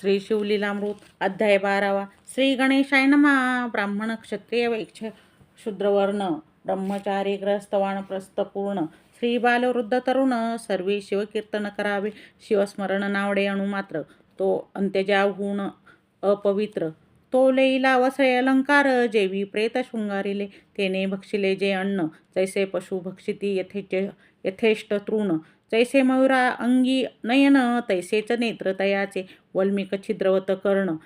श्री शिवलीलामृत अध्याय बारावा. श्री गणेशाय नमा. ब्राह्मण क्षत्रिय वैक्ष शूद्रवर्ण ब्रह्मचारी ग्रस्त वानप्रस्थ पूर्ण श्री बालवृद्ध तरुण सर्वे शिवकीर्तन करावे. शिवस्मरण नावडे अणुमात्र तो अंत्यजाहून अपवित्र. तो लईला वसळे अलंकार जेवी प्रेत शृंगारिले. तेने भक्षिले जे अन्न जैसे पशु भक्षिती यथेच यथेष्ट तृण. जैसे मयुरा अंगी नयन तैसेच नेत्र तयाचे वल्मिक छिद्रवत कर्ण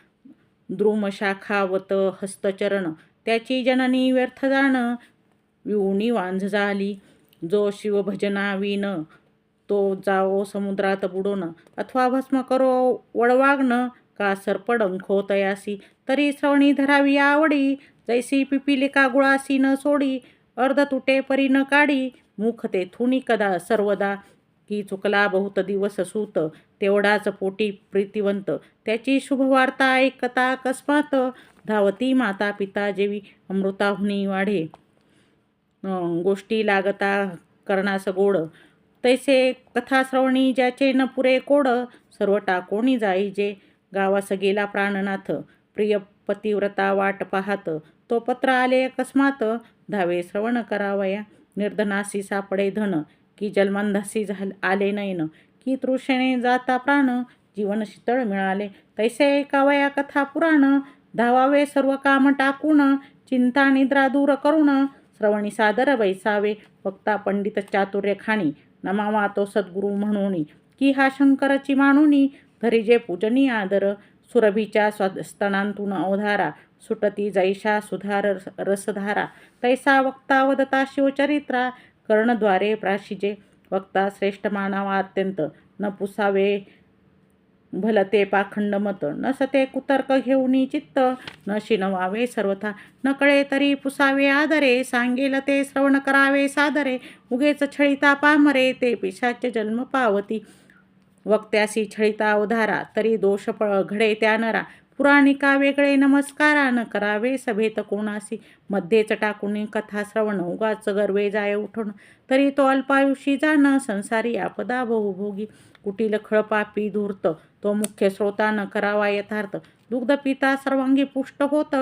द्रुमशाखावत हस्तचरण. त्याची जननी व्यर्थ जाण विऊणी वांझ झाली. जो शिवभजनाविन तो जाओ समुद्रात बुडोन. अथवा भस्म करो वळवाग्न का सर्पडंखो तयासी तरी श्रवणी धरावी आवडी जैसी पिपिलिका गुळासी न सोडी. अर्ध तुटे परी न काढी मुख तेथुनी कदा सर्वदा की चुकला बहुत दिवस सूत तेवढाच पोटी प्रीतिवंत. त्याची शुभवार्ता ऐकता अकस्मात धावती माता पिता जेवी अमृताहुनी वाढे. गोष्टी लागता करणास गोड. तैसे कथा श्रवणी ज्याचे न पुरे कोड सर्व टाकोणी जाई जे गावास गेला प्राणनाथ. प्रिय पतिव्रता वाट पाहत तो पत्र आले अकस्मात धावे श्रवण करावया. निर्धनासी सापडे धन की जन्मांधासी झाल आले नयन की तृषेने जाता प्राण जीवन शीतळ मिळाले. तैसे ऐकावया कथा पुराण धावावे सर्व काम टाकून चिंता निद्रा दूर करून श्रवणी सादर बैसावे. वक्ता पंडित चातुर्य खाणी नमावा तो सद्गुरू म्हणून. की हा शंकरची मानुनी धरिजे पूजनी आदर. सुरभीच्या स्वस्तनांतून अवधारा. सुटती जैशा सुधार रसधारा. तैसा वक्ता वदता शिवचरित्रा. कर्णद्वारे प्राशिजे वक्ता श्रेष्ठ मानावा अत्यंत न पुसावे भलते पाखंड मत. न सते कुतर्क घेऊनी चित्त. न शिनवावे सर्वथा. न कळे तरी पुसावे आदरे. सांगेल ते श्रवण करावे सादरे. उगेच छळिता पामरे. ते पिशाचे जन्म पावती. वक्त्यासी छळिता उधारा. तरी दोष प घडे त्या नरा. पुराणिका वेगळे नमस्कारानं करावे सभेत कोणासी मध्येच टाकून कथा श्रवण उगाच गर्वे जाय उठण तरी तो अल्पायुषी जाणं संसारी आपदा बहुभोगी. कुटील खळपापी धूर्त तो मुख्य स्रोतानं करावा यथार्थ. दुग्ध पिता सर्वांगी पुष्ट होत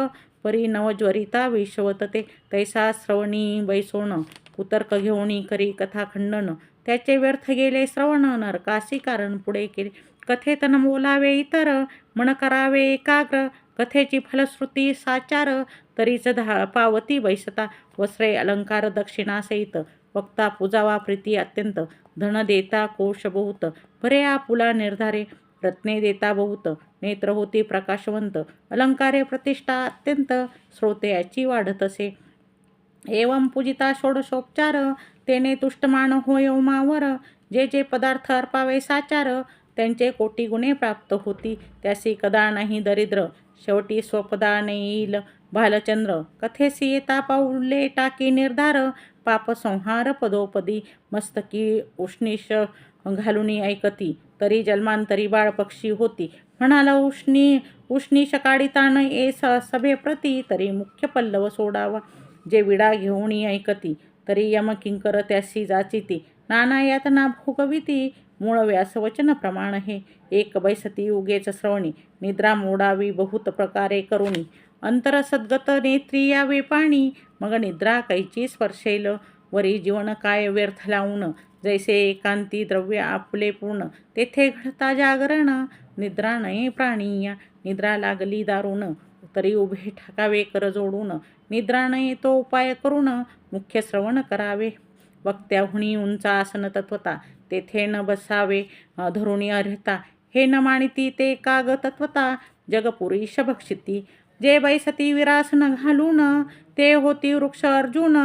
परी नवज्वरिता विषवत ते. तैसा श्रवणी बैसोण कुतर्क घेऊणी करी कथा खंडन. त्याचे व्यर्थ गेले श्रवण नरकासी कारण पुढे केले. कथेतन बोलावे इतर मन करावे एकाग्र कथेची फलश्रुती साचार तरीच धा पावती बैसता वस्त्रे अलंकार दक्षिणासहित वक्ता पूजावा प्रीती अत्यंत धन देता कोश बहुत भरेया पुला निर्धारे रत्ने देता बहुत नेत्र होती प्रकाशवंत अलंकारे प्रतिष्ठा अत्यंत श्रोते याची वाढत असे एवं पूजिता षोडशोपचार तेने तुष्टमान होय मावर जे जे पदार्थ अर्पावे साचार त्यांचे कोटी गुणे प्राप्त होती. त्यासी कदा नाही दरिद्र शेवटी स्वपदा येईल भालचंद्र. कथेसी येता पाऊले टाकी निर्धार पापसंहार पदोपदी. मस्तकी उष्णीश घालुनी ऐकती तरी जन्मांतरी बाळ पक्षी होती. म्हणाला उष्णी उष्णीश काढितान ए स सभेप्रती तरी मुख्य पल्लव सोडावा. जे विडा घेऊनी ऐकती तरी यमकिंकर त्यासी जाचिती. नाना यातना भोगविती मूळ व्यासवचन प्रमाण हे एक बैसती उगेच श्रवणी निद्रा मोडावी बहुत प्रकारे करुणी. अंतर सद्गत नेत्री यावे पाणी मग निद्रा कैची स्पर्शेल. वरी जीवन काय व्यर्थ लावून जैसे एकांती द्रव्य आपले पूर्ण. तेथे घडता जागरण निद्रा नये प्राणीया निद्रा लागली दारुण तरी उभे ठाकावे कर जोडून. निद्रा नये तो उपाय करून मुख्य श्रवण करावे. वक्त्याहुणी उंच आसन तत्वता तेथे न बसावे धरुणी अर्हता. हे न मानिती ते काग तत्वता. जगपुरीश भक्षिती जे बैसती विरासन घालून ते होती वृक्ष अर्जुन.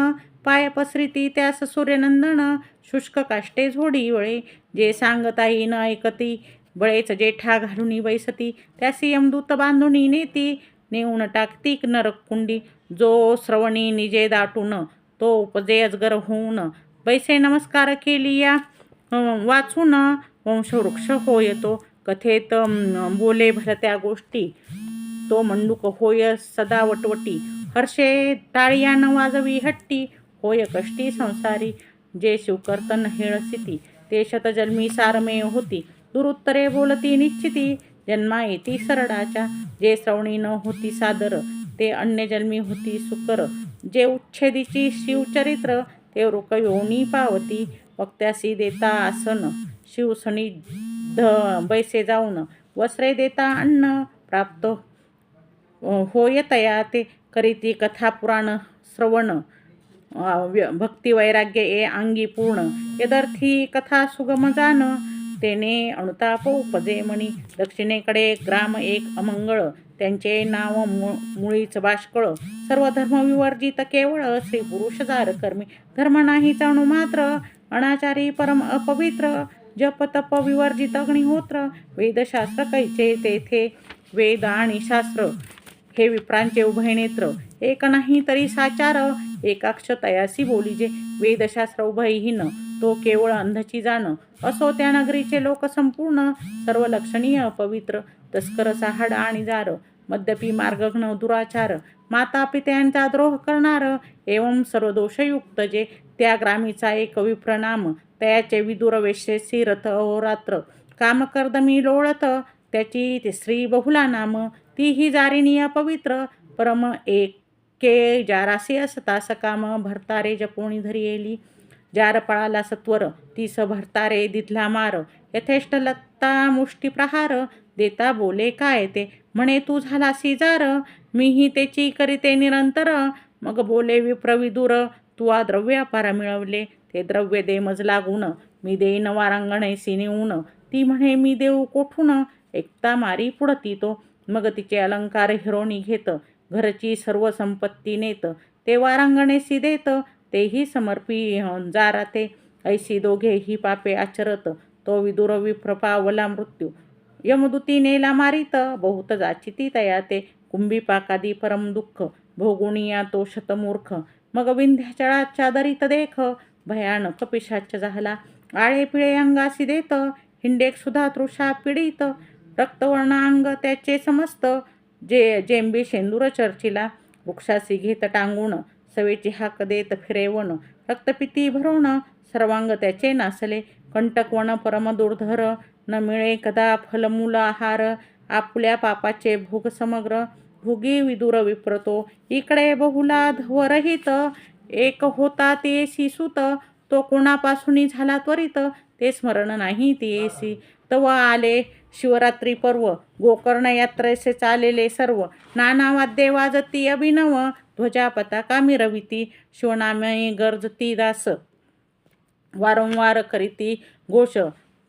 पाय पसरिती त्यास सूर्यनंदन. शुष्क काष्टे झोडी वळे. जे सांगताही न ऐकती. बळेच जेठा घालूनी बैसती त्यासी यमदूत बांधुनी नेती. नेऊन टाकती नरकुंडी जो श्रवणी निजे दाटून तो उपजे अजगर होऊन. बैसे नमस्कार केली या वाचून वंशवृक्ष हो येतो कथेत बोले बोले भरत्या गोष्टी. तो मंडूक होय सदा वटवटी हर्षे टाळिया न वाजवी हट्टी. होय कष्टी संसारी. जे शिवकर्तन हेळसिती ते शतजन्मी सारमेय होती. दुरुत्तरे बोलती निश्चिती. जन्मा येती सरडाच्या. जे श्रवणी न होती सादर. ते अन्यजन्मी होती सुकर. जे उच्छेदीची शिवचरित्र. ते योनी पावती. वक्त्यासी देता आसन शिवसनी ध बैसे जाऊन वस्त्रे देता अन्न प्राप्त. होय तया ते करीती कथा पुराण श्रवण. भक्ती वैराग्य ए अंगी पूर्ण. यदर्थी कथा सुगम जाण तेने अनुताप उपजे म्हणी दक्षिणेकडे ग्राम एक अमंगळ त्यांचे नाव मु मुळीच बाष्कळ. सर्व धर्म विवर्जित केवळ श्री पुरुष जार कर्मी धर्म नाही जाणू मात्र अनाचारी परम अपवित्र जप तप विवर्जित अग्निहोत्र वेदशास्त्र कैचे तेथे वेद आणि शास्त्र. हे विप्रांचे उभय नेत्र एक नाही तरी साचार एकाक्ष तयासी बोलीजे वेदशास्त्र उभयहीन तो केवळ अंधची जाण. असो त्या नगरीचे लोक संपूर्ण सर्व लक्षणीय अपवित्र तस्कर साहड आणि जार मद्यपी मार्गघ्न दुराचार माता पित्यांचा द्रोह करणार एवं सर्व दोषयुक्त जे त्या ग्रामीचा एक विप्रनाम तयाचे विदुर वेशेसी रथ अहोरात्र. कामकर्दमी लोळत. त्याची स्त्री बहुला नाम. ती ही जारिणी पवित्र परम एक के जारासी असता सकाम भरतारे जपोणी धरी येली जार पळाला सत्वर तीस भरतारे दिधला मार. यथेष्ट लत्ता मुष्टी प्रहार. देता बोले काय ते? म्हणे तू झाला जार. मीही त्याची करीते निरंतर. मग बोले विप्रविदूर. तुवा द्रव्य द्रव्यापारा मिळवले. ते द्रव्य दे मज लागून मी देईन वारांगणैसी ऊन ती म्हणे मी देऊ कोठून? एकता मारी पुढती तो. मग तिचे अलंकार हिरोणी घेत घरची सर्व संपत्ती नेत. ते वारांगणेसी देत तेही समर्पी जाराते. ऐसी दोघे ही पापे आचरत तो विदुर विप्रपावला मृत्यू. यमदुती नेला मारित बहुत जाचिती तयाते. कुंभी पाकादी परम दुःख भोगुणिया तो शतमूर्ख. मग विंध्याच्या दरीत देख भयानक पिशाच झाला. आळे पिळे अंगासी देत हिंडेक सुधा तृषा पीडित. रक्तवर्णांग त्याचे समस्त जे जेंबी शेंदूर चर्चिला. वृक्षासी घेत टांगून सवेची हाक देत फिरेवण रक्तपिती भरवण सर्वांग त्याचे नासले. कंटकवण परमदुर्धर न मिळे कदा फलमूल आहार. आपल्या पापाचे भोग समग्र भोगी विदुर विप्रतो. इकडे बहुला धवरहित एक होता ते सुत तो कोणापासूनही झाला त्वरित. ते स्मरण नाही ते तव आले शिवरात्री पर्व. गोकर्ण यात्रेसे चालेले सर्व. नाना वाद्ये वाजती अभिनव. ध्वजा पताका मिरविती. शिवनामे गरजती दास. वारंवार करीती घोष.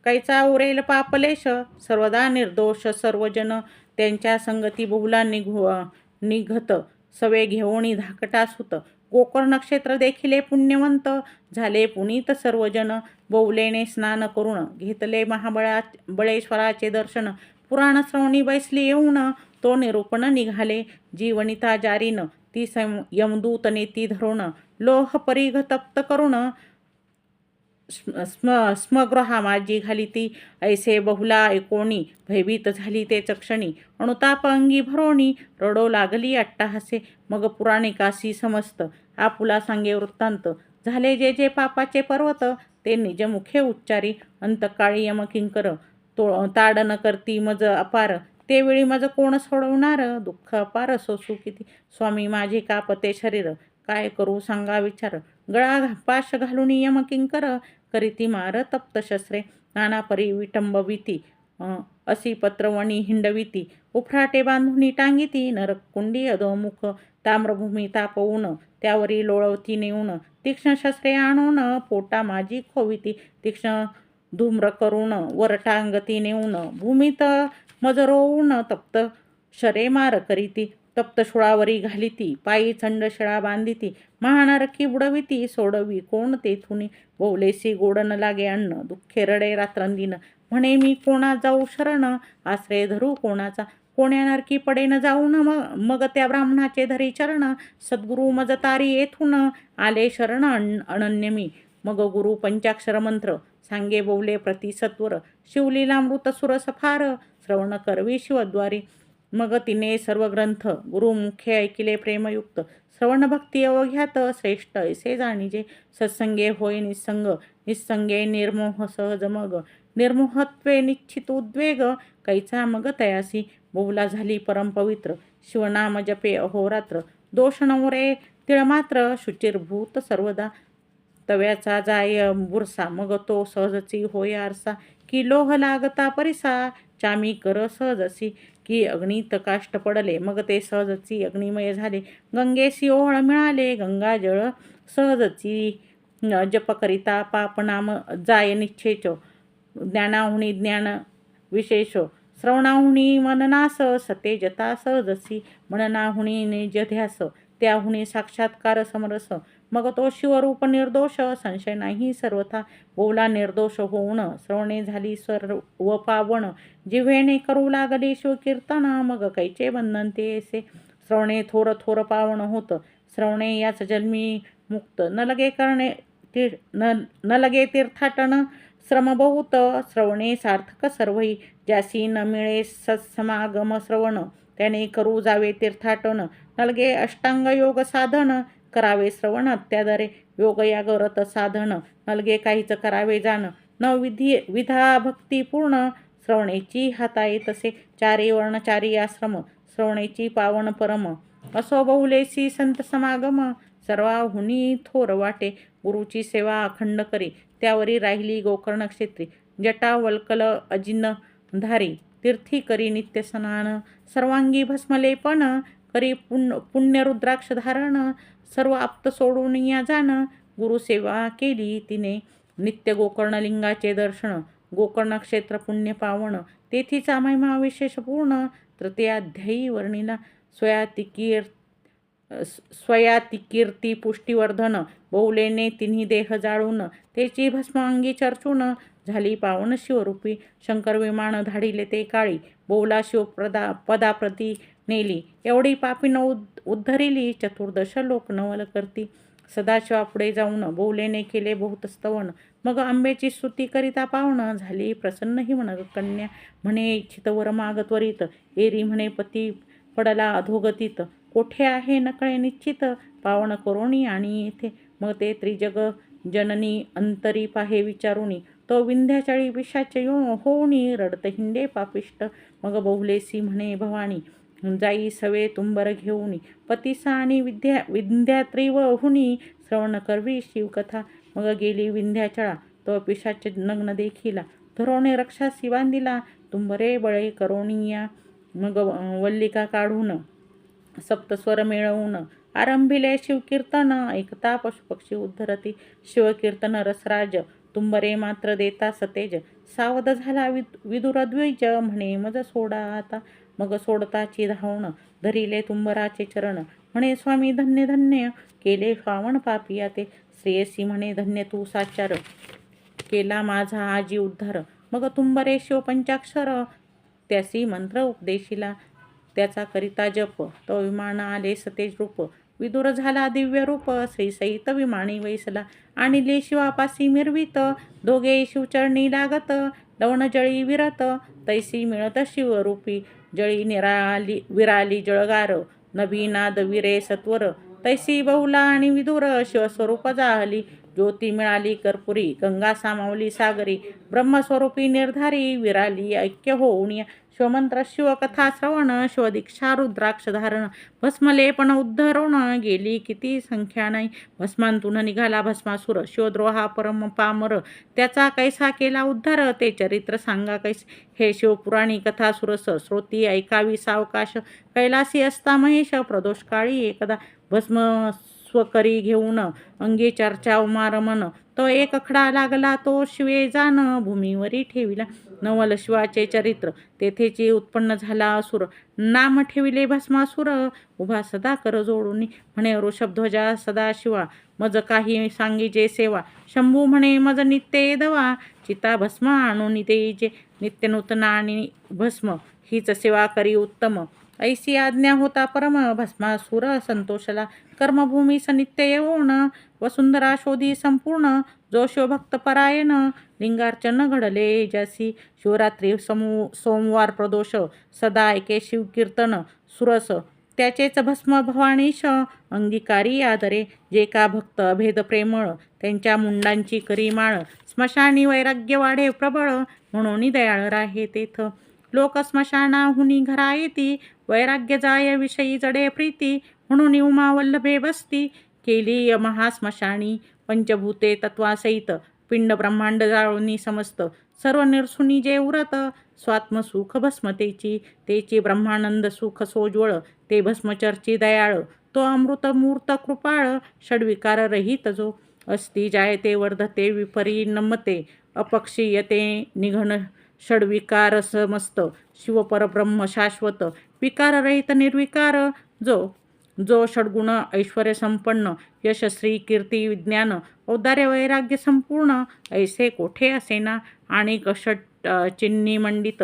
कैचा उरेल पापलेश. सर्वदा निर्दोष सर्वजन. त्यांच्या संगती बहुला निघ निघत. सवे घेऊनी धाकटा सुत गोकर्ण क्षेत्र देखिले पुण्यवंत. झाले पुनीत सर्वजन बौलेने स्नान करून घेतले महाबळा बळेश्वराचे दर्शन. पुराण श्रवणी बैसली येऊन. तो निरूपण निघाले. जीवनिता जारीन. ती सं यमदूतने ती धरून. लोह परिघ तप्त करून. स्म स्मगृहा माझी घाली ती. ऐसे बहुला एकोणी भयभीत झाली ते चक्षणी. अणुताप अंगी भरोणी रडो लागली अट्टाहासे. मग पुराणिकासी समस्त आपुला सांगे वृत्तांत. झाले जे जे पापाचे पर्वत ते निजमुखे उच्चारी. अंतकाळी यमकिंकर तो ताडन करती मज अपार. तेवेळी मज कोण सोडवणार? दुःख अपार सोसू किती स्वामी माझे कापते शरीर. काय करू सांगा विचार. गळा पाश घालून यम किंकर करीती मार तप्त शस्त्रे नानापरी विटंबविती असी पत्रवणी हिंडविती उफराटे बांधुनी टांगिती नरकुंडी अधोमुख ताम्रभूमी तापवून त्यावरी लोळवती नेऊन तीक्ष्ण शस्त्रे आणून पोटा माझी खोविती तीक्ष्ण धूम्र करून वर टांगती नेऊन भूमीत मजरोवून तप्त शरे मार करीती तप्त शुळावरी घालिती पायी थंड शिळा बांधिती बुडवी बुडविती सोडवी कोण तेथुनी बोवलेसी गोडन लागे अन्न दुःखे रडे रात्रंदिन म्हणे मी कोणा जाऊ शरण आश्रय धरू कोणाचा कोण्या नरकी पडेन जाऊन मग मग त्या ब्राह्मणाचे धरी चरण सद्गुरु मज तारी येथून आले शरण अन अनन्य मी मग गुरु पंचाक्षर मंत्र सांगे बोवले प्रतिसत्वर शिवलीलामृत सुर सफार श्रवण करवी शिवद्वारी मग तिने सर्व ग्रंथ गुरुमुखे ऐकिले प्रेमयुक्त श्रवण भक्ती अवघ्यात श्रेष्ठ ऐसे जाणीजे. सत्संगे होय निसंग निसंगे निर्मोह सहज मग. निर्मोहत्वे निश्चित उद्वेग कैचा मग तयासी. बोला झाली परमपवित्र शिवनाम जपे अहोरात्र. दोष नवरे तिळमात्र शुचिर्भूत सर्वदा. तव्याचा जाय बुरसा मग तो सहजची होय आरसा. की लोह लागता परिसा चामी कर सहजसी. की अग्नीत काष्ट पडले. मग ते सहजची अग्निमय झाले. गंगेसी ओहळ मिळाले. गंगाजळ सहजची जपकरिता पापनाम जाय निच्छेच ज्ञानाहुनी ज्ञान विशेष. श्रवणाहुनी मननास सतेजता सहजसी. मननाहुनी निजध्यास. त्याहुनी साक्षात्कार समरस. मग तो शिवरूप निर्दोष संशय नाही सर्वथा बोला निर्दोष होऊन. श्रवणे झाली सर्व पावण जिव्हेने करू लागले शिवकीर्तन मग कैचे बंधन ते असे. श्रवणे थोर थोर पावण होत श्रवणे याच जन्मी मुक्त. न लगे करणे तीर न न लगे तीर्थाटन श्रम बहुत. श्रवणे सार्थक सर्वही ज्यासी न मिळे सत्समागम श्रवण. त्याने करू जावे तीर्थाटन नलगे अष्टांग योग साधन. करावे. श्रवण त्याद्वारे योग याग व्रत साधन. नलगे काहीच करावे जाणं. न विधी विधा भक्तीपूर्ण श्रवणेची श्रवणेची हाताये तसे. चारी वर्णचारी आश्रम. श्रवणेची पावन परम. असो बहुलेसी संत समागम. सर्वाहुनी थोर वाटे. गुरुची सेवा अखंड करी. त्यावरी राहिली गोकर्ण क्षेत्री. जटा वल्कल अजिन धारी. तीर्थी करी नित्य स्नान. सर्वांगी भस्मलेपन. करी पुण्य पुण्यरुद्राक्ष धारण. सर्व आप्त सोडून या जाणं. गुरुसेवा केली तिने. नित्य गोकर्णलिंगाचे दर्शन गोकर्ण क्षेत्र पुण्य पावण तेथीचा महिमा विशेष पूर्ण तृतीयाध्यायी वर्णिला स्वयातिकीर स्वयातिकीर्ती पुष्टिवर्धन बहुलेने तिन्ही देह जाळून त्याची भस्मांगी चर्चून झाली पावन शिवरूपी शंकर विमान धाडिले ते काळी बोला शिवप्रदा पदाप्रती नेली. एवढी पापी उद उद्धरिली. चतुर्दश लोक नवल करती. सदाशिवापुढे जाऊन बोलेने केले बहुत स्तवन. मग आंब्याची स्तुती करिता पावन झाली. प्रसन्न ही म्हण कन्या म्हणे इच्छित वर माग त्वरित. एरी म्हणे पती पडला अधोगतीत. कोठे आहे नकळे निश्चित? पावन करोणी आणि येथे मग ते त्रिजग जननी अंतरी पाहे विचारुणी तो विंध्याचाळी विषाचे यो होऊनी रडत हिंडे पापिष्ट. मग बहुलेसी म्हणे भवानी जाई सवे तुंबर घेऊनी. पतिसा आणि विद्या विंध्यात्री व हुनी. श्रवण करवी शिवकथा. मग गेली विंध्याचळा. तो पिशाचे नग्न देखिला. धरोणे रक्षा शिवांदिला तुंबरे बळे करोणिया मग वल्लिका काढून सप्तस्वर मिळवून आरंभिले शिवकीर्तन. ऐकता पशुपक्षी उद्धरती. शिवकीर्तन रसराज. तुंबरे मात्र देता सतेज. सावध झाला विद विदुरद्विज म्हणे मज सोडा आता मग सोडताची धावण धरिले तुंबराचे चरण. म्हणे स्वामी धन्य धन्य केले श्रावण पापिया ते श्रेयसी म्हणे धन्य तू साचार केला माझा आजी उद्धार. मग तुंबरे शिव पंचाक्षर त्यासी मंत्र उपदेशिला त्याचा करिता जप. तो विमान आले सतेज रूप. विदुर झाला दिव्य रूप श्रीसहित विमाणी वैसला. आणि शिवापासी मिरवित दोघे शिवचरणी लागत लवण जळी विरत तैसी मिळत शिवरूपी जळी निराली विराली जळगार नभीनाद विरे सत्वर. तैसी बहुला आणि विदुर शिवस्वरूप जाहली. ज्योती मिळाली कर्पुरी गंगा सामावली सागरी. ब्रह्मस्वरूपी निर्धारी विराली ऐक्य होऊन शिवमंत्र शिवकथा श्रवण शिवदीक्षा रुद्राक्ष धारण भस्मलेपण उद्धरण गेली किती संख्या नाही. भस्मांतून निघाला भस्मासुर शिवद्रोहा परम पामर त्याचा कैसा केला उद्धार ते चरित्र सांगा कैस. हे शिवपुराणी कथा सुरस श्रोती ऐकावी सावकाश कैलासी असता महेश प्रदोष काळी एकदा. भस्म स्वकरी घेऊन अंगी चर्चा उमारमन तो एक खडा लागला तो शिवे जाणं भूमीवरी ठेविला. नवल शिवाचे चरित्र तेथेचे उत्पन्न झाला असुर. नाम ठेविले भस्मासुर उभा सदा कर जोडून. म्हणे ऋषभध्वजा सदा शिवा मज काही सांगीजे सेवा. शंभू म्हणे मज नित्य दवा. चिता भस्म आणून देईजे नित्य नूतन आणि भस्म हीच सेवा करी उत्तम. ऐसी आज्ञा होता परम भस्मासुर संतोषला. कर्मभूमी सनित्य येऊन वसुंधरा शोधी संपूर्ण. जो परायण लिंगार्चन घडले जसी. शिवरात्री समू सोमवार प्रदोष सदा ऐके शिवकीर्तन सुरस. त्याचेच भस्म भवानीश अंगीकारी आदरे. जे का भक्त अभेद प्रेमळ त्यांच्या मुंडांची करी माळ स्मशानी वैराग्य वाढे प्रबळ म्हणून दयाळ राहे तेथ. लोक स्मशानाहुनी घरा येती वैराग्य जाय विषयी जडे प्रीती म्हणून उमावल्लभे बसती केली महास्मशानी पंचभूते तत्वासहित पिंड ब्रह्मांड जाळूनी समस्त सर्व निरसुनी जे उरत स्वात्मसुख भस्मतेची तेची ब्रह्मानंद सुख सोज्वळ ते भस्मचर्ची दयाळ तो अमृत मूर्त कृपाळ षडविकार रहित जो अस्ति जायते वर्धते विपरिणमते अपक्षीयते निघन षड्विकार समस्त शिवपरब्रह्म शाश्वत विकाररहित निर्विकार. जो जो षड्गुण ऐश्वर संपन्न यश कीर्ती विज्ञान औदार्य वैराग्य संपूर्ण ऐसे कोठे असेना आणि कषट चिन्नी मंडित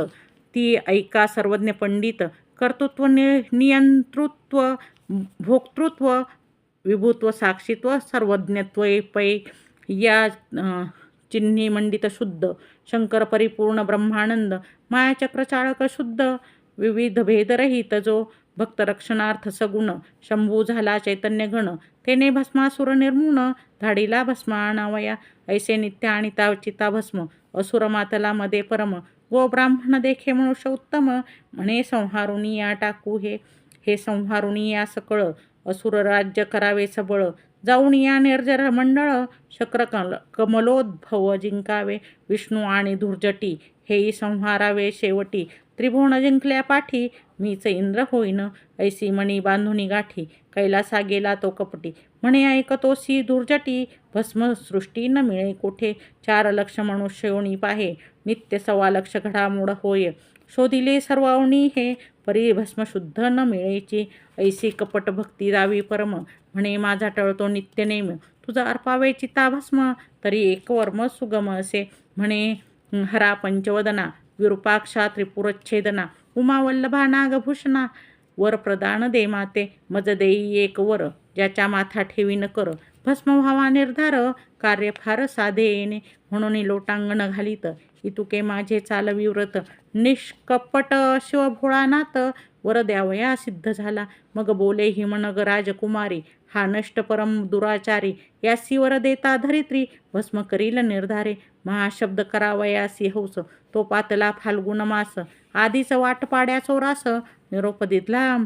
ती ऐका सर्वज्ञ पंडित कर्तृत्व नि नियंतृत्व भोक्तृत्व विभुत्व साक्षीत्व सर्वज्ञत्व पै या चिन्ही मंडित शुद्ध शंकर परिपूर्ण ब्रह्मानंद मायाचक्रचाळक शुद्ध विविध भेदरहित जो भक्तरक्षणार्थ सगुण. शंभू झाला चैतन्य गण तेने भस्मासुर निर्मूण. धाडीला भस्म आणावया ऐसे नित्य आणि चिता भस्म. असुर मातला मध्ये परम. गो ब्राह्मण देखे मनुष्य उत्तम. म्हणे संहारुणी या टाकू हे. हे संहारुणी या सकळ. असुर राज्य करावे सबळ. जाऊन या निर्जर मंडळ शक्र कल कमलोद्भव जिंकावे. विष्णू आणि धुर्जटी हेही संहारावे शेवटी. त्रिभुवन जिंकल्या पाठी मीच इंद्र होईन. ऐसी मणी बांधुनी गाठी कैलासा गेला तो कपटी. म्हणे ऐकतोसी दुर्जटी भस्म सृष्टी न मिळे कोठे? चार लक्ष मनुष्य पाहे. नित्य सवा लक्ष घडामोड होय. शोधिले सर्व हे परी भस्म शुद्ध न मिळेची. ऐसी कपट भक्ती दावी परम. म्हणे माझा टळतो नित्य नेम. तुझा अर्पावे चिताभस्म. तरी एक वर्म सुगम असे. म्हणे हरा पंचवदना. विरूपाक्षा त्रिपुरच्छेदना. उमावल्लभा नागभूषणा. वर प्रदान दे माते. मज देई एक वर ज्याच्या माथा ठेवीन कर. भस्म व्हावा निर्धार. कार्य फार साधे येणे म्हणून लोटांगण घालीत. इतुके माझे चालवी व्रत. निष्कपट शिवभोळानाथ वर द्यावया सिद्ध झाला. मग बोले हिमनग राजकुमारी हा नष्ट परम दुराचारी यासी वर देता धरित्री भस्म करील निर्धारे. महाशब्द करावयासी हौस तो पातला फाल्गुन मास. आधीच वाटपाड्या चोरास निरोप दिदला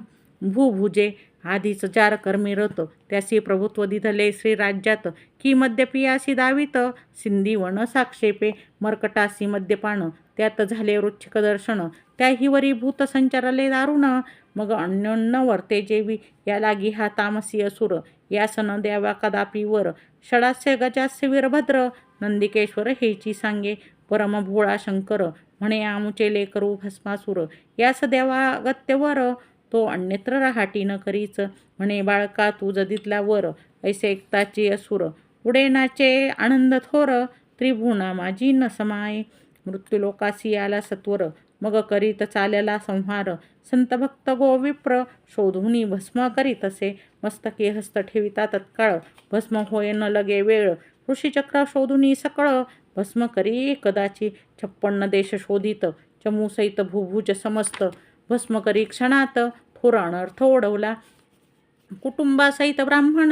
भूभुजे. आधीच चार कर्मी रत त्यासी प्रभुत्व दिधले श्रीराज्यात. की मद्यपियासी दावित? सिंधी वन साक्षेपे मर्कटासी मद्यपान. त्यात झाले रुच्छिक दर्शन. त्याहीवरी भूत संचारले दारुण. मग अन्योन्न वर्ते जेवी या लागी हा तामसी असुर. यासन द्यावा कदापि वर. षडास्य गजास्य वीरभद्र. नंदिकेश्वर हेची सांगे परम भोळा शंकर. म्हणे आमुचे लेकरू भस्मासुर यास द्यावा अगत्यवर तो अन्यत्र राहाटी न करीच म्हणे बाळका तू जदितला वर ऐसे एकताची असुर. उडेनाचे आनंद थोर त्रिभुवना माझी न समाय मृत्यूलोकासी आला सत्वर मग करीत चालला संहार. संत भक्त गो विप्र शोधुनी भस्म करीत असे. मस्तके हस्त ठेविता तत्काळ भस्म होय न लगे वेळ. ऋषीचक्र शोधुनी सकळ भस्म करी कदाची. छप्पन्न देश शोधित चमूसहित भुभुज समस्त. भस्म करी क्षणात थोर अनर्थ ओढवला कुटुंबासहित ब्राह्मण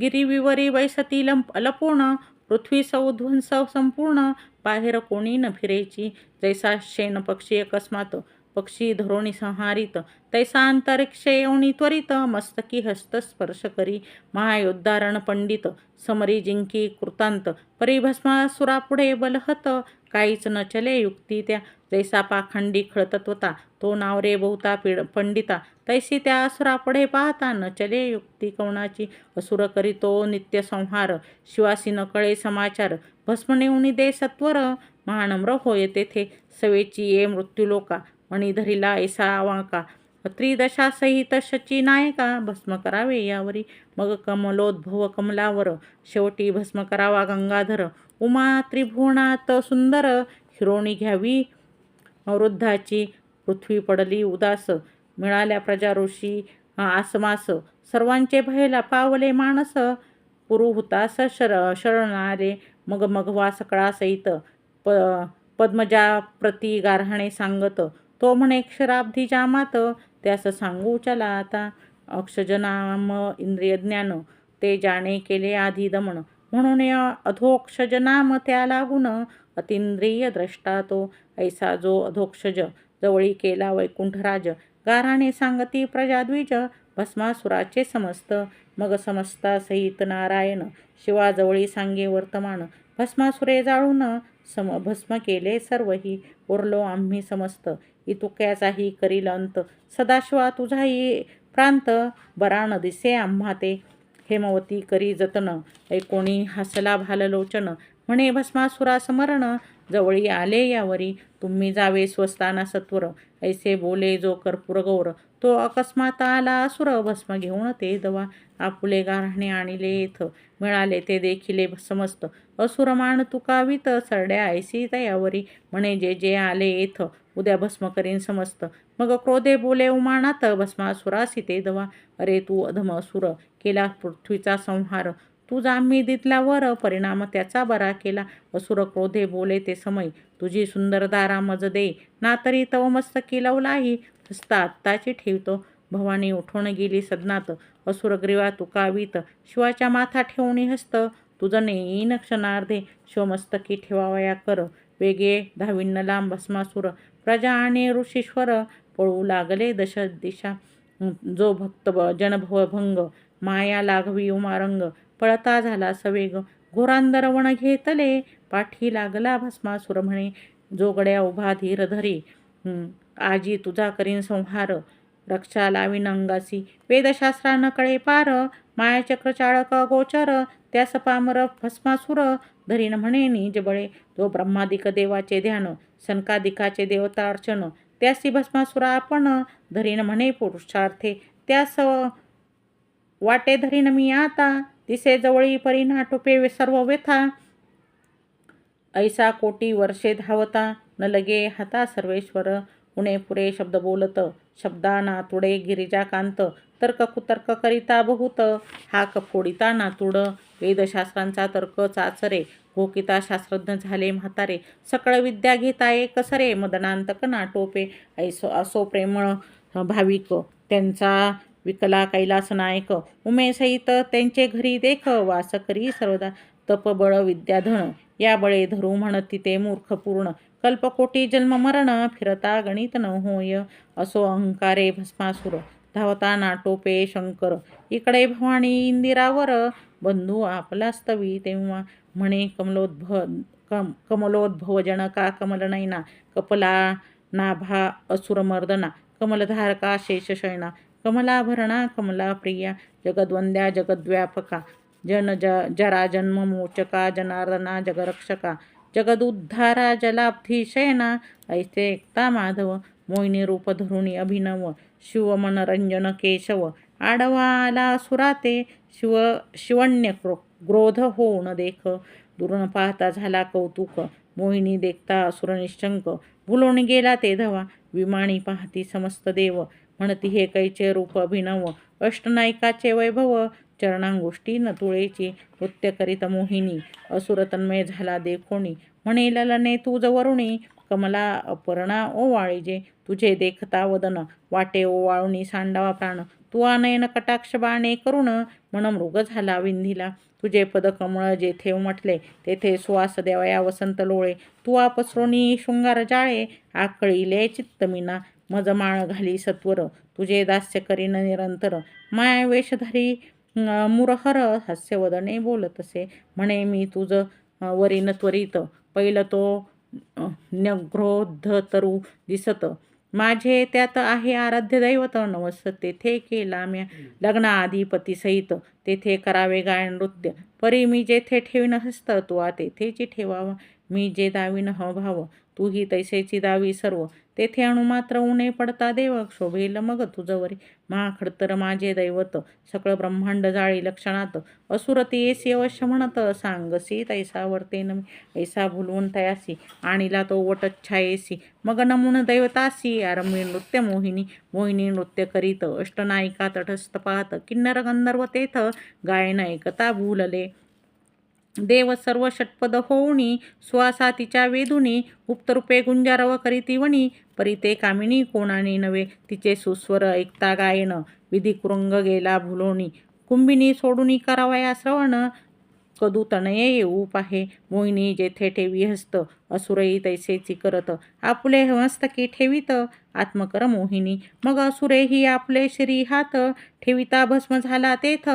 गिरीविवरी वैसती लंप लपोण पृथ्वी सौध्वंस संपूर्ण बाहेर कोणी न फिरेची जैसा शेन पक्षी अकस्मात पक्षी धरोणी संहारित. तैसा अंतरिक्ष येऊनी त्वरित मस्तकी हस्तस्पर्श करी. महायोद्धारण पंडित समरी जिंकी कृतांत. परिभस्मासुरापुढे बलहत काहीच न चले युक्ती त्या. जैसा पाखंडी खळतत्वता तो नावरे बहुता पिड पंडिता। तैसी त्या असुरापुढे पाहता न चले युक्ती कवणाची असुर करीतो नित्य संहार शिवासी न कळे समाचार। भस्म नेऊनी दे सत्वर महानम्र होय तेथे। सवेची ये मृत्यूलोका मणी धरिला ऐसा वांका। त्रिदशा सहित शची नायका भस्म करावे यावरी। मग कमलोद्भव कमलावर शेवटी भस्म करावा गंगाधर। उमा त्रिभुवनात सुंदर हिरोणी घ्यावी वृद्धाची पृथ्वी पडली उदास. मिळाल्या प्रजा ऋषी आसमास. सर्वांचे भयला पावले मानस पुरुहुतास शर शरणारे मग मघवा सकळासहित. प पद्मजा प्रती गारहाणे सांगत. तो म्हणे क्षराब्धी जामात. त्यास सांगू चला आता. अक्षजनाम इंद्रियज्ञान. ते जाणे केले आधी दमन म्हणून या अधोक्षजनाम त्या लागून अतिंद्रिय द्रष्टा तो. ऐसा जो अधोक्षज जवळी केला वैकुंठराज गाराने सांगती प्रजाद्विज भस्मासुराचे समस्त. मग समस्ता सहित नारायण शिवाजवळी सांगे वर्तमान. भस्मासुरे जाळून सम भस्म केले सर्वही. उरलो आम्ही समस्त. इतुक्याचाही करील अंत. सदाशिवा तुझाही प्रांत. बराण दिसे आम्हा ते हेमवती करी जतन ऐकोणी हसला भाललोचन म्हणे भस्मासुरा स्मरण जवळी आले यावरी. तुम्ही जावे स्वस्ताना सत्वर ऐसे बोले जो कर्पूर गौर. तो अकस्मात आला असुर भस्म घेऊन ते दवा. आपुले गारहाणे आणले येथ मिळाले ते देखिले समस्त असुरमान तुकावित सरड्या ऐसी तयावरी म्हणे जे जे आले येथ उद्या भस्म करीन समस्त. मग क्रोधे बोले उमानात भस्मासुरासी ते दवा. अरे तू अधम असुर केला पृथ्वीचा संहार. तुझा मी दितला वर परिणाम त्याचा बरा केला. असुर क्रोधे बोले ते समय तुझी सुंदर दारा मज दे. ना तरी तव मस्तकी लवलाही. हस्ता आत्ताची ठेवतो. भवानी उठून गेली सदनात. असुर ग्रीवा तुकावीत. शिवाच्या माथा ठेवणी हस्त. तुझं नेईन क्षणार्धे. शिवमस्तकी ठेवावया कर. वेगे धाविन्न लांब भस्मासुर. प्रजा आणि ऋषीश्वर पळू लागले. दश दिशा जो भक्त जनभवभंग माया लागवी उमारंग पळता झाला सवेग. घोरांदरवण घेतले पाठी लागला भस्मासुर म्हणे जोगड्या उभा धीर धरी. आजी तुझा करीन संहार. रक्षा लावीन अंगासी वेदशास्त्रा कळे पार मायाचक्र चाळक गोचर त्यास पामर भस्मासुर धरीन म्हणे निजबळे तो ब्रह्मादिक देवाचे ध्यान सनकादिकाचे देवता अर्चन त्यासी भस्मासुरा आपण धरीन म्हणे पुरुषार्थे। त्यास वाटे धरीन मी आता दिसे जवळी परिणा टोपे सर्व व्यथा। ऐसा कोटी वर्षे धावता न लगे हाता सर्वेश्वर। उणे पुरे शब्द बोलत शब्दा नातुडे गिरिजाकांत तर्क कुतर्क करिता बहुत हाक फोडिता नातुड वेदशास्त्रांचा तर्क चाचरे गोकिता शास्त्रज्ञ झाले म्हातारे सकळ विद्या घेता एक सरे मदनांतक नाटोपे ऐसो असो प्रेमळ भाविक त्यांचा विकला कैलास नायक उमेसहित त्यांचे घरी देख वास करी सर्वदा तपबळ विद्याधन या बळे धरू म्हणती ते मूर्खपूर्ण. कल्पकोटी जन्म मरण फिरता गणित न होय असो अहंकारे भस्मासुर. धावता नाटोपे शंकर. इकडे भवानी इंदिरावर बंधू आपला स्तवी तेव्हा म्हणे कमलोद्भ कम कमलोद्भव जनका कमलनयना कपला नाभा असुरमर्दना कमलधारका शेषशयना कमलाभरणा कमला प्रिया जगद्वंद्या जगद्व्यापका. जन ज जरा जन्म मोचका जनार्दना जगरक्षका जगदुद्धारा जलाब्धिशयना ऐसे एकता माधव मोहिनी रूप धरुणी अभिनव शिव मनोरंजन केशव आडवा आला सुराते शिव शिवण्य क्रो क्रोध होऊन देख दुरून पाहता झाला कौतुक मोहिनी देखता असुर निशंक भुलून गेला ते धवा विमानी पाहती समस्त देव म्हणती हे कैचे रूप अभिनव अष्टनायकाचे वैभव चरणांगोष्टी न तुळेची नृत्य करीत मोहिनी असुरतन्मय झाला देखोणी. म्हणेल लने तू जवरुणी कमला अपर्णा ओवाळीजे तुझे देखता वदन वाटे ओवाळुनी सांडावा प्राण. तू आनयन कटाक्ष बाणे करुण मन मृग झाला विंधीला. तुझे पद कमळ जेथे उमटले तेथे सुवास देवया वसंत लोळे. तू आपसरोनी शृंगार जाळे आकळीले चित्तमिना. मजमाळ घाली सत्वर तुझे दास्य करीन निरंतर. माया वेशधारी मुरहर हास्यवदने बोलतसे म्हणे मी तुझं वरीन त्वरित. पहिलं तो न्यग्रोध तरु दिसत. माझे त्यात आहे आराध्य दैवत. नवस तेथे केला म्या लग्नाआधी पतीसहित तेथे करावे गायन नृत्य. परी मी जेथे ठेवीन हस्त तुवा तेथेची ठेवावा. मी जे दावीन ह भाव तूही तैसेची दावी सर्व. तेथे अणुमात्र उणे पडता देव शोभेल मग तुझवरी. महाखडतर माझे दैवत सकळ ब्रह्मांड जाळी लक्षणात. असुरती येसी अवश्य म्हणत सांगसी तैसा वर्तेन ऐसा भुलवून तयासी आणिला तो वटच्छा येसी मग नमून दैवतासी आरंभी नृत्य मोहिनी. मोहिनी नृत्य करीत अष्टनायिका तटस्थ पाहत किन्नर गंधर्व तेथ गायन ऐकता भूलले. देव सर्व षटपद होऊनी स्वासा तिच्या वेदुनी गुप्तरूपे गुंजारव करीती वणी परिते कामिनी कोणाने नव्हे तिचे सुस्वर ऐकता गायन. विधी कुरुंग गेला भुलोनी कुंभिनी सोडूनी करावया श्रवण कदू तनये येऊ पाहे मोहिनी जेथे ठेवी हस्त असुरई तैसेची करत आपुले हस्तकी ठेवीत आत्मकर मोहिनी. मग असुरेही आपले श्री हात ठेविता भस्म झाला तेथ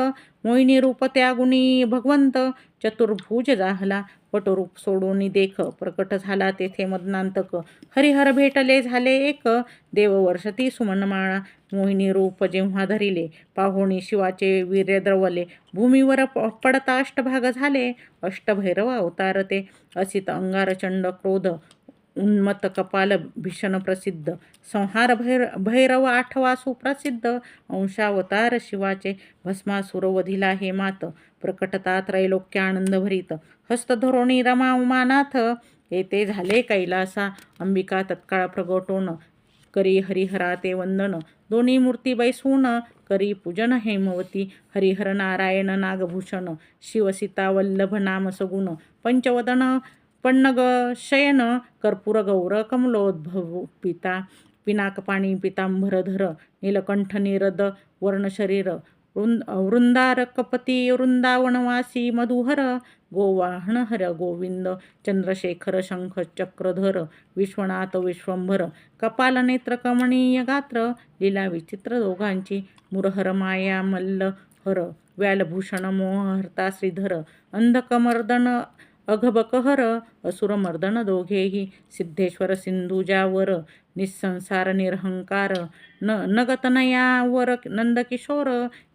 मोहिनी रूप त्या गुणी भगवंत चतुर्भुज जाहला पटरूप सोडून देख प्रकट झाला तेथे मदनांतक हरिहर भेटले झाले एक देव वर्षती सुमनमाळा. मोहिनी रूप जेव्हा धरिले पाहुणी शिवाचे वीर्य द्रवले भूमीवर प- पडता अष्टभाग झाले अष्टभैरव अवतारते असित अंगारचंड क्रोध उन्मत कपाल भीषण प्रसिद्ध. संहार भैर भैरव आठवा सुप्रसिद्ध. अंशावतार शिवाचे भस्मासुरवधिला हे मात. प्रकटता त्रैलोक्य आनंद भरीत हस्तधरोणी रमा उमानाथ. येते झाले कैलासा. अंबिका तत्काळ प्रगटोन. करी हरिहरा ते वंदन. दोन्ही मूर्ती बैसून. करी पूजन हेमवती. हरिहर नारायण नागभूषण. शिवसीता वल्लभ नाम सगुण. पंचवदन पन्नग शयन कर्पूर गौर कमलोद्भव पिता पिनाकपाणी पितांबरधर नीलकंठ निरद वर्णशरीर वृंद वृंदार कपती वृंदावनवासी मधुहर गोवाहन हर गोविंद चंद्रशेखर शंख चक्रधर विश्वनाथ विश्वंभर कपाल नेत्र कमणीय गात्र लीला विचित्र दोघांची मुरहर माया मल्ल हर व्यालभूषण मोहहर्ता श्रीधर अंधकमर्दन अघबकहर असुरमर्दन दोघेही सिद्धेश्वर सिंधुजावर निस्संसार निरहंकार न नगतनयावर नंदकिशोर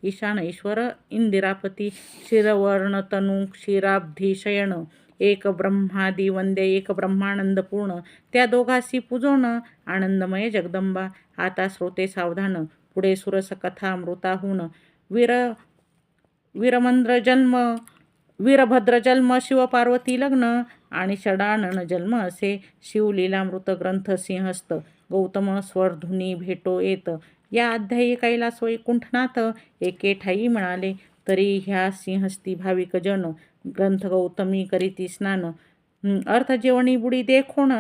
ईशान ईश्वर इंदिरापती शिरवर्णतनु क्षीराब्धिशयन एक ब्रह्मादी वंदे एक ब्रह्मानंद पूर्ण त्या दोघासी पूजोन आनंदमय जगदंबा आता श्रोते सावधान पुढे सुरस कथा वीर वीरमंद्र जन्म वीरभद्र जन्म शिवपार्वती लग्न आणि षडानन जन्म असे शिवलीलामृत ग्रंथ सिंहस्त गौतम स्वरधुनी भेटो येत. या अध्यायी कैलास वैकुंठनाथ एके ठाई म्हणाले तरी ह्या सिंहस्ती भाविक जन ग्रंथ गौतमी करीती स्नान अर्थ जेवणी बुडी देखोण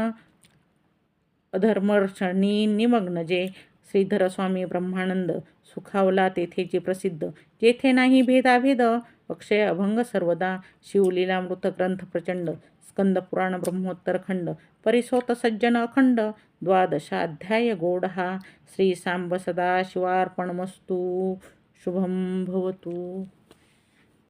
अधर्मर्षणी निमग्न जे श्रीधर स्वामी ब्रह्मानंद सुखावला तेथेचे प्रसिद्ध जेथे नाही भेदाभेद अक्षय अभंग सर्वदा शिवलीलामृत ग्रंथ प्रचंड स्कंद पुराण ब्रह्मोत्तर खंड परिसोत सज्जन अखंड द्वादशाध्याय गोड हा. श्री सांब सदा शिवार्पणमस्तू. शुभम भवतु.